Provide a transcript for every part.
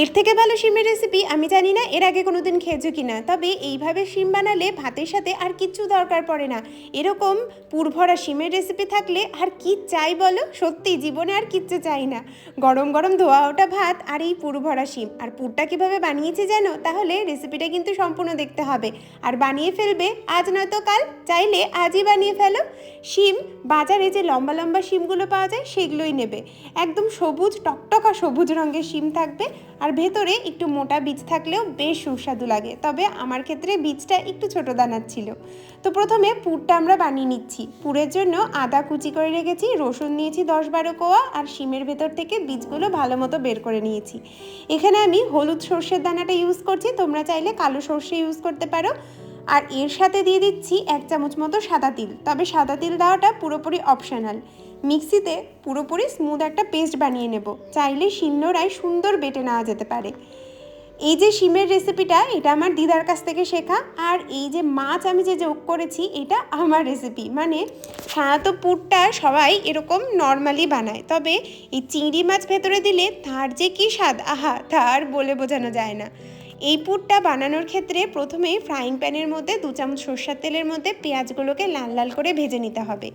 এর থেকে ভালো শিমের রেসিপি আমি জানি না, এর আগে কোনো দিন খেয়েছো কি না তবে এইভাবে শিম বানালে ভাতের সাথে আর কিচ্ছু দরকার পড়ে না। এরকম পুরভরা শিমের রেসিপি থাকলে আর কি চাই বলো? সত্যি, জীবনে আর কিচ্ছু চাই না। গরম গরম ধোয়া ওটা ভাত আর এই পুরভরা শিম। আর পুরটা কীভাবে বানিয়েছি জানো? তাহলে রেসিপিটা কিন্তু সম্পূর্ণ দেখতে হবে। আর বানিয়ে ফেলবে আজ নয়তো কাল, চাইলে আজই বানিয়ে ফেলো। শিম, বাজারে যে লম্বা লম্বা শিমগুলো পাওয়া যায়, সেগুলোই নেবে। একদম সবুজ, টকটকা সবুজ রঙের শিম থাকবে। আর ভেতরে একটু মোটা বীজ থাকলেও বেশ সুস্বাদু লাগে। তবে আমার ক্ষেত্রে বীজটা একটু ছোট দানার ছিল। তো প্রথমে পুরটা আমরা বানিয়ে নিচ্ছি। পুরের জন্য আদা কুচি করে রেখেছি, রসুন নিয়েছি দশ বারো কোয়া আর শিমের ভেতর থেকে বীজগুলো ভালো মতো বের করে নিয়েছি। এখানে আমি হলুদ সর্ষের দানাটা ইউজ করছি, তোমরা চাইলে কালো সর্ষে ইউজ করতে পারো। আর এর সাথে দিয়ে দিচ্ছি এক চামচ মতো সাদা তিল। তবে সাদা তিল দেওয়াটা পুরোপুরি অপশনাল মিক্সিতে পুরোপুরি স্মুথ একটা পেস্ট বানিয়ে নেব। চাইলে শিলনোড়ায় সুন্দর বেটে নেওয়া যেতে পারে। এই যে শিমের রেসিপিটা এটা আমার দিদার কাছ থেকে শেখা। আর এই যে মাছ আমি যে যোগ করেছি, এটা আমার রেসিপি মানে সাধারণত পুরটা সবাই এরকম নর্মালি বানায়। তবে এই চিংড়ি মাছ ভেতরে দিলে তার যে কী স্বাদ? আহা, তার বলে বোঝানো যায় না। এই পুরটা বানানোর ক্ষেত্রে প্রথমেই ফ্রাইং প্যানের মধ্যে দু চামচ সর্ষার তেলের মধ্যে পেঁয়াজগুলোকে লাল লাল করে ভেজে নিতে হবে।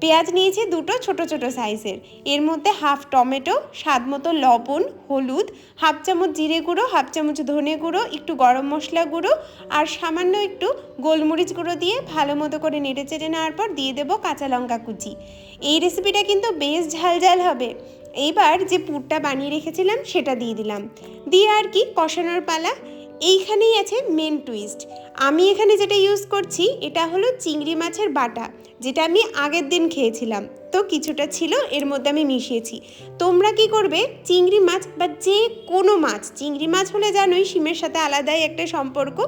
পেঁয়াজ নিয়েছি দুটো ছোট ছোট সাইজের। এর মধ্যে হাফ টমেটো, স্বাদ মতো লবণ, হলুদ হাফ চামচ জিরে গুঁড়ো হাফ চামচ ধনে গুঁড়ো, একটু গরম মশলা গুঁড়ো আর সামান্য একটু গোলমরিচ গুঁড়ো দিয়ে ভালো মতো করে নেড়ে চেড়ে নেওয়ার পর দিয়ে দেবো কাঁচা লঙ্কা কুচি। এই রেসিপিটা কিন্তু বেশ ঝাল ঝাল হবে। এইবার যে পুরটা বানিয়ে রেখেছিলাম সেটা দিয়ে দিলাম। দিয়ে আর কি কষানোর পালা। এইখানেই আছে মেন টুইস্ট আমি এখানে যেটা ইউজ করছি, এটা হলো চিংড়ি মাছের বাটা, যেটা আমি আগের দিন খেয়েছিলাম। তো কিছুটা ছিল, এর মধ্যে আমি মিশিয়েছি। তোমরা কি করবে, চিংড়ি মাছ বা যে কোনো মাছ, চিংড়ি মাছ হলে জানোই শিমের সাথে আলাদাই একটা সম্পর্ক।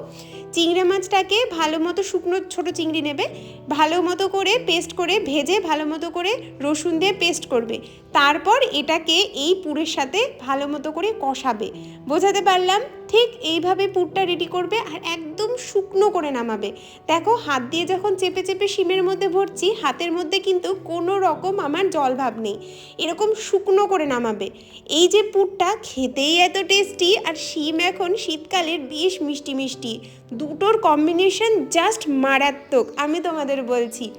চিংড়ি মাছটাকে ভালো মতো শুকনো ছোট চিংড়ি নেবে, ভালো মতো করে পেস্ট করে ভেজে, ভালো মতো করে রসুন দিয়ে পেস্ট করবে। তারপর এটাকে এই পুরের সাথে ভালো মতো করে কষাবে। বোঝাতে পারলাম? ঠিক এইভাবে পুরটা রেডি করবে আর একদম শুকনো করে নামাবে। দেখো, হাত দিয়ে যখন চেপে চেপে শিমের মধ্যে ভরছি, হাতের মধ্যে কিন্তু কোনো রকম আমার জল ভাব নেই। এরকম শুকনো করে নামাবে। এই যে পুরটা খেতেই এত টেস্টি আর শিম এখন শীতকালের বেশ মিষ্টি মিষ্টি। দুটোর কম্বিনেশন জাস্ট মারাত্মক, আমি তোমাদের বলছি।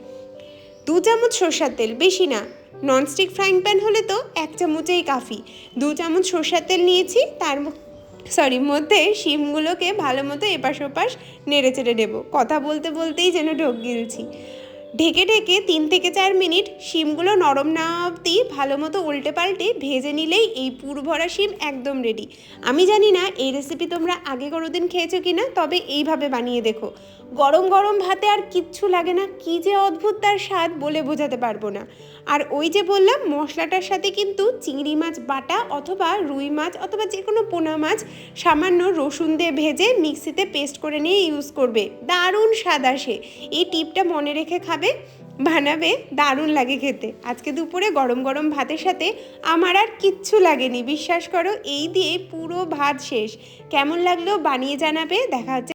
দু চামচ সর্ষার তেল, বেশি না। ননস্টিক ফ্রাইং প্যান হলে তো এক চামচেই কাফি। দু চামচ সর্ষার তেল নিয়েছি, তার সরি মধ্যে শিমগুলোকে ভালো মতো এপাশ ওপাশ নেড়ে চেড়ে নেব। কথা বলতে বলতেই যেন ঢোক গিলছি। ঢেকে ঢেকে তিন থেকে চার মিনিট শিমগুলো নরম না অবধি ভালো মতো উল্টে পাল্টে ভেজে নিলেই এই পুর ভরা শিম একদম রেডি আমি জানি না এই রেসিপি তোমরা আগে কোনো দিন খেয়েছো কি না তবে এইভাবে বানিয়ে দেখো। গরম গরম ভাতে আর কিচ্ছু লাগে না, কি যে অদ্ভুত তার স্বাদ বলে বোঝাতে পারব না। আর ওই যে বললাম, মশলাটার সাথে কিন্তু চিংড়ি মাছ বাটা অথবা রুই মাছ অথবা যে কোনো পোনা মাছ সামান্য রসুন দিয়ে ভেজে মিক্সিতে পেস্ট করে নিয়ে ইউজ করবে। দারুণ স্বাদ আসে। এই টিপটা মনে রেখে খাবে বানাবে দারুণ লাগে খেতে। আজকে দুপুরে গরম গরম ভাতের সাথে আমার আর কিচ্ছু লাগেনি। বিশ্বাস করো, এই দিয়ে পুরো ভাত শেষ। কেমন লাগল বানিয়ে জানাবে, দেখা হচ্ছে